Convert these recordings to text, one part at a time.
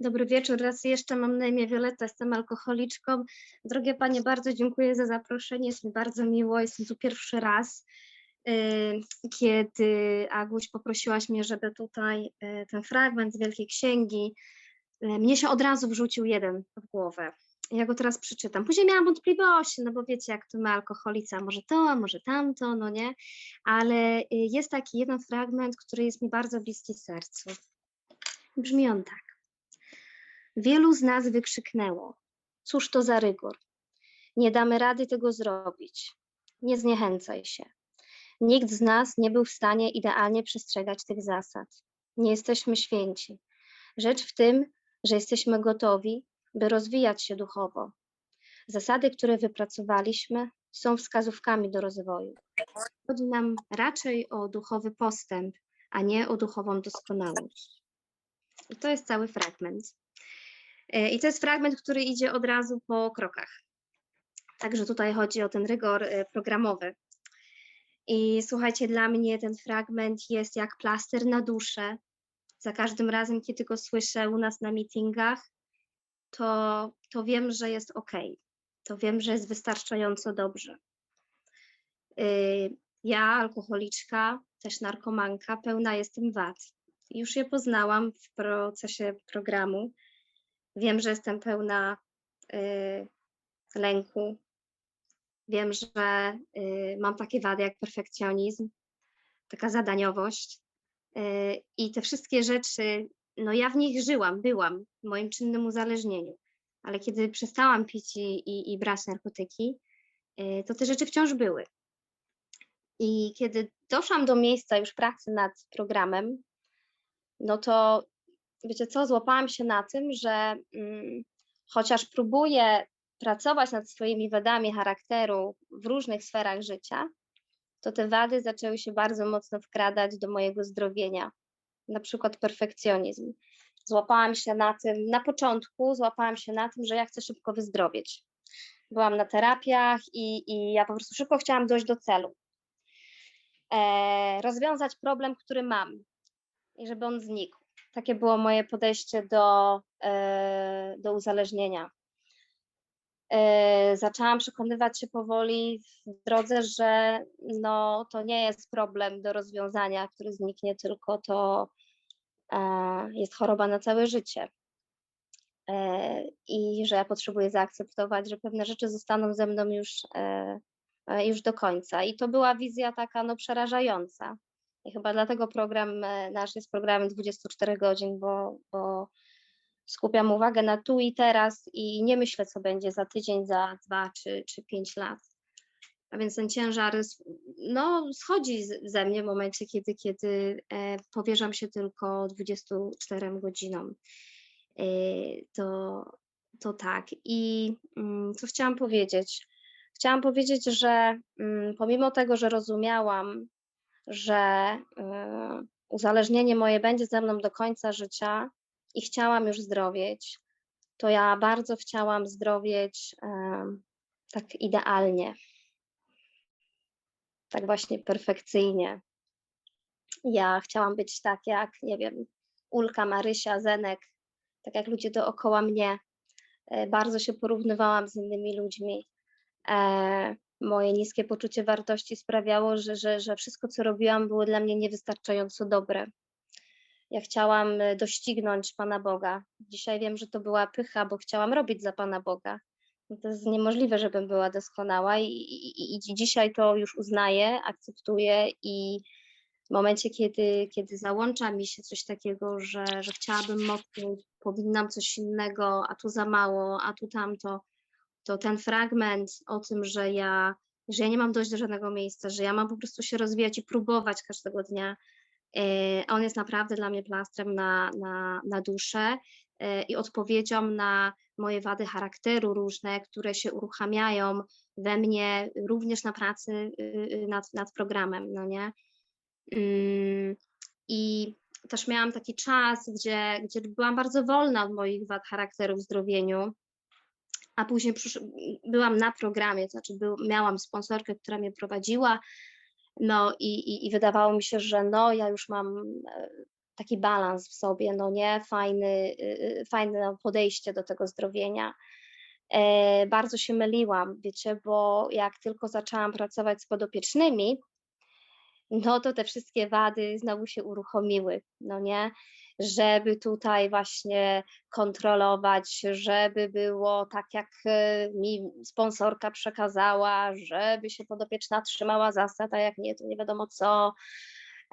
Dobry wieczór. Raz jeszcze mam na imię Wioletta, jestem alkoholiczką. Drogie Panie, bardzo dziękuję za zaproszenie. Jest mi bardzo miło. Jestem tu pierwszy raz, y, kiedy Aguś poprosiłaś mnie, żeby tutaj y, ten fragment z Wielkiej Księgi, y, mnie się od razu wrzucił jeden w głowę. Ja go teraz przeczytam. Później miałam wątpliwości, no bo wiecie, jak to my alkoholicy, a może to, a może tamto, no nie? Ale jest taki jeden fragment, który jest mi bardzo bliski sercu. Brzmi on tak. Wielu z nas wykrzyknęło: Cóż to za rygor? Nie damy rady tego zrobić. Nie zniechęcaj się. Nikt z nas nie był w stanie idealnie przestrzegać tych zasad. Nie jesteśmy święci. Rzecz w tym, że jesteśmy gotowi, by rozwijać się duchowo. Zasady, które wypracowaliśmy, są wskazówkami do rozwoju. Chodzi nam raczej o duchowy postęp, a nie o duchową doskonałość. I to jest cały fragment. E, I to jest fragment, który idzie od razu po krokach. Także tutaj chodzi o ten rygor e, programowy. I słuchajcie, dla mnie ten fragment jest jak plaster na duszę. Za każdym razem, kiedy go słyszę u nas na meetingach, to, to wiem, że jest ok. To wiem, że jest wystarczająco dobrze. E, ja, alkoholiczka, też narkomanka, pełna jestem wad. Już je poznałam w procesie programu Wiem, że jestem pełna y, lęku. Wiem, że y, mam takie wady jak perfekcjonizm, taka zadaniowość. Y, I te wszystkie rzeczy, no ja w nich żyłam, byłam w moim czynnym uzależnieniu. Ale kiedy przestałam pić i, i, i brać narkotyki, y, to te rzeczy wciąż były. I kiedy doszłam do miejsca już pracy nad programem, no to wiecie co, złapałam się na tym, że mm, chociaż próbuję pracować nad swoimi wadami charakteru w różnych sferach życia, to te wady zaczęły się bardzo mocno wkradać do mojego zdrowienia, na przykład perfekcjonizm. Złapałam się na tym, na początku złapałam się na tym, że ja chcę szybko wyzdrowieć. Byłam na terapiach i, i ja po prostu szybko chciałam dojść do celu. E, rozwiązać problem, który mam i żeby on znikł. Takie było moje podejście do, e, do uzależnienia. E, zaczęłam przekonywać się powoli w drodze, że no, to nie jest problem do rozwiązania, który zniknie, tylko to e, jest choroba na całe życie. I że ja potrzebuję zaakceptować, że pewne rzeczy zostaną ze mną już, już do końca. I to była wizja taka no, przerażająca. I chyba dlatego program e, nasz jest programem 24 godzin, bo, bo skupiam uwagę na tu i teraz i nie myślę, co będzie za tydzień, za dwa czy, czy pięć lat. A więc ten ciężar no, schodzi ze mnie w momencie, kiedy, kiedy e, powierzam się tylko 24 godzinom. E, to, to tak. I mm, co chciałam powiedzieć? Chciałam powiedzieć, że mm, pomimo tego, że rozumiałam, że y, uzależnienie moje będzie ze mną do końca życia i chciałam już zdrowieć, to ja bardzo chciałam zdrowieć tak idealnie, tak właśnie perfekcyjnie. Ja chciałam być tak jak, nie wiem, Ulka, Marysia, Zenek, tak jak ludzie dookoła mnie. E, bardzo się porównywałam z innymi ludźmi. E, moje niskie poczucie wartości sprawiało, że, że, że wszystko, co robiłam, było dla mnie niewystarczająco dobre. Ja chciałam e, doścignąć Pana Boga. Dzisiaj wiem, że to była pycha, bo chciałam robić za Pana Boga. No to jest niemożliwe, żebym była doskonała i, i, i dzisiaj to już uznaję, akceptuję i w momencie, kiedy, kiedy załącza mi się coś takiego, że, że chciałabym mocniej, powinnam coś innego, a tu za mało, a tu tamto, to ten fragment o tym, że ja, że ja nie mam dojść do żadnego miejsca, że ja mam po prostu się rozwijać i próbować każdego dnia, e, on jest naprawdę dla mnie plastrem na, na, na duszę e, i odpowiedzią na moje wady charakteru różne, które się uruchamiają we mnie również na pracy y, y, nad, nad programem, no nie? Mm, I też miałam taki czas, gdzie, gdzie byłam bardzo wolna od moich wad charakteru w zdrowieniu, a później byłam na programie, to znaczy był, miałam sponsorkę, która mnie prowadziła, no i, i, i, wydawało mi się, że no ja już mam e, taki balans w sobie, no nie, fajny, y, fajne podejście do tego zdrowienia. E, bardzo się myliłam, wiecie, bo jak tylko zaczęłam pracować z podopiecznymi, no to te wszystkie wady znowu się uruchomiły, no nie? Żeby tutaj właśnie kontrolować, żeby było tak, jak e, mi sponsorka przekazała, żeby się podopieczna trzymała zasad, a jak nie, to nie wiadomo co.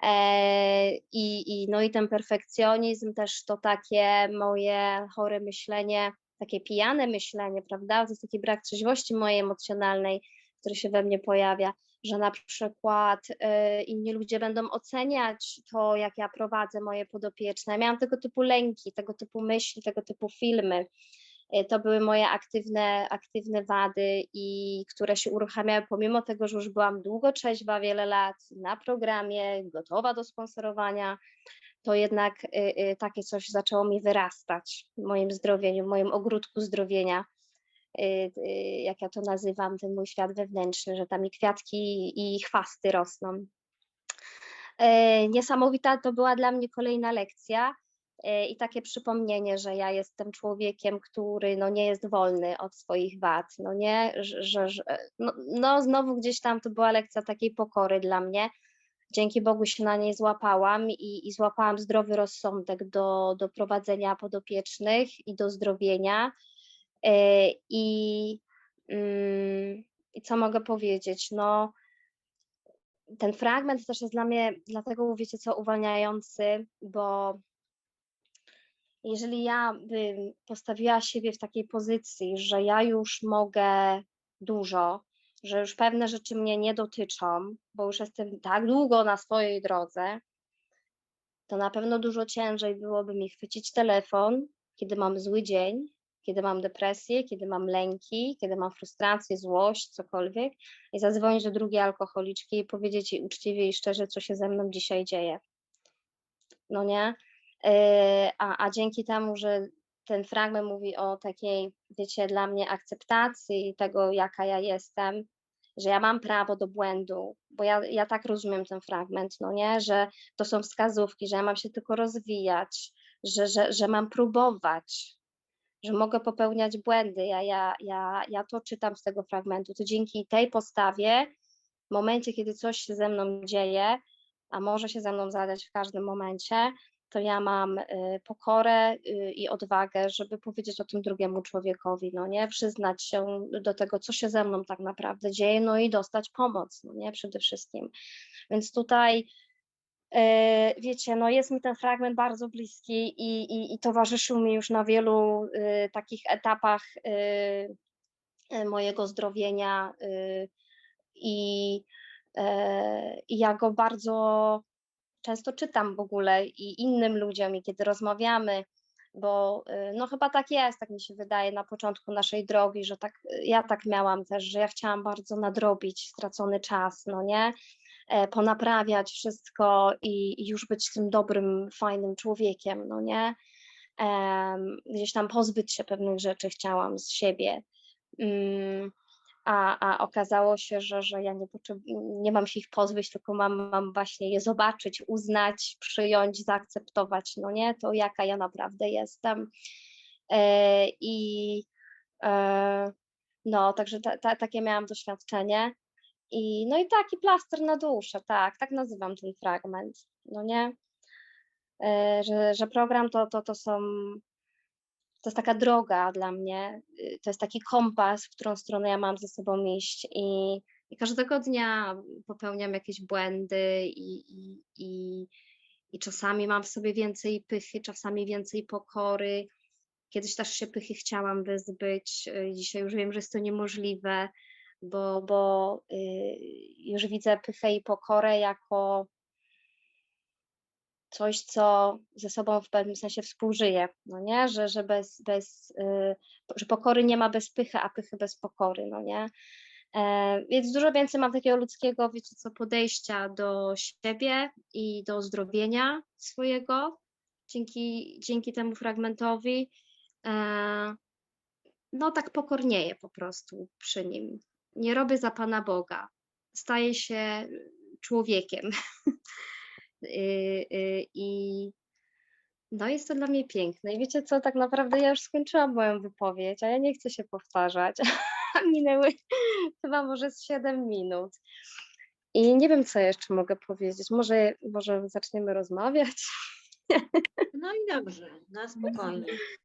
E, I, i, no i ten perfekcjonizm, też to takie moje chore myślenie, takie pijane myślenie, prawda? To jest taki brak trzeźwości mojej emocjonalnej, który się we mnie pojawia, że na przykład y, inni ludzie będą oceniać to, jak ja prowadzę moje podopieczne. Miałam tego typu lęki, tego typu myśli, tego typu filmy. Y, to były moje aktywne, aktywne wady, i które się uruchamiały pomimo tego, że już byłam długo trzeźwa, wiele lat na programie, gotowa do sponsorowania, to jednak y, takie coś zaczęło mi wyrastać w moim zdrowieniu, w moim ogródku zdrowienia, jak ja to nazywam, ten mój świat wewnętrzny, że tam mi kwiatki i chwasty rosną. E, niesamowita to była dla mnie kolejna lekcja e, i takie przypomnienie, że ja jestem człowiekiem, który no, nie jest wolny od swoich wad, no nie, że, że no, no znowu gdzieś tam to była lekcja takiej pokory dla mnie, dzięki Bogu się na niej złapałam i, i złapałam zdrowy rozsądek do, do prowadzenia podopiecznych i do zdrowienia. E, I, mm, I co mogę powiedzieć? No, ten fragment też jest dla mnie, dlatego wiecie co, uwalniający, bo jeżeli ja bym postawiła siebie w takiej pozycji, że ja już mogę dużo, że już pewne rzeczy mnie nie dotyczą, bo już jestem tak długo na swojej drodze, to na pewno dużo ciężej byłoby mi chwycić telefon, kiedy mam zły dzień, kiedy mam depresję, kiedy mam lęki, kiedy mam frustrację, złość, cokolwiek, i zadzwonić do drugiej alkoholiczki i powiedzieć jej uczciwie i szczerze, co się ze mną dzisiaj dzieje. No nie? Yy, a, a dzięki temu, że ten fragment mówi o takiej, wiecie, dla mnie akceptacji tego, jaka ja jestem, że ja mam prawo do błędu, bo ja, ja tak rozumiem ten fragment, no nie, że to są wskazówki, że ja mam się tylko rozwijać, że, że, że mam próbować, że mogę popełniać błędy. Ja, ja, ja, ja to czytam z tego fragmentu. To dzięki tej postawie, w momencie, kiedy coś się ze mną dzieje, a może się ze mną zadać w każdym momencie, to ja mam y, pokorę y, i odwagę, żeby powiedzieć o tym drugiemu człowiekowi, no nie, przyznać się do tego, co się ze mną tak naprawdę dzieje, no i dostać pomoc, no nie, przede wszystkim. Więc tutaj wiecie, no jest mi ten fragment bardzo bliski i, i, i towarzyszył mi już na wielu takich etapach mojego zdrowienia i, i ja go bardzo często czytam w ogóle i innym ludziom, i kiedy rozmawiamy, bo y, no chyba tak jest, tak mi się wydaje na początku naszej drogi, że tak, ja tak miałam też, że ja chciałam bardzo nadrobić stracony czas, no nie, e, ponaprawiać wszystko i, i już być tym dobrym, fajnym człowiekiem, no nie, gdzieś tam pozbyć się pewnych rzeczy chciałam z siebie. Mm, a, a okazało się, że, że ja nie, nie mam się ich pozbyć, tylko mam, mam właśnie je zobaczyć, uznać, przyjąć, zaakceptować, no nie, to jaka ja naprawdę jestem. E, I e, no, także ta, ta, takie miałam doświadczenie. I, no i taki plaster na duszę, tak, tak nazywam ten fragment, no nie, e, że, że program to, to, to są to jest taka droga dla mnie, y, to jest taki kompas, w którą stronę ja mam ze sobą iść i, i każdego dnia popełniam jakieś błędy i, i, i, i czasami mam w sobie więcej pychy, czasami więcej pokory. Kiedyś też się pychy chciałam wyzbyć, y, dzisiaj już wiem, że jest to niemożliwe, bo, bo y, już widzę pychę i pokorę jako coś, co ze sobą w pewnym sensie współżyje, no nie, że, że bez, bez yy, że pokory nie ma bez pychy, a pychy bez pokory, no nie. E, więc dużo więcej mam takiego ludzkiego, wiecie co, podejścia do siebie i do zdrowienia swojego dzięki, dzięki temu fragmentowi. E, no tak pokornieję po prostu przy nim. Nie robię za Pana Boga. Staję się człowiekiem. Y, y, I No jest to dla mnie piękne. I wiecie co, tak naprawdę ja już skończyłam moją wypowiedź, a ja nie chcę się powtarzać. Minęły chyba może z 7 minut. I nie wiem, co jeszcze mogę powiedzieć. Może, może zaczniemy rozmawiać? No i dobrze, na spokojnie.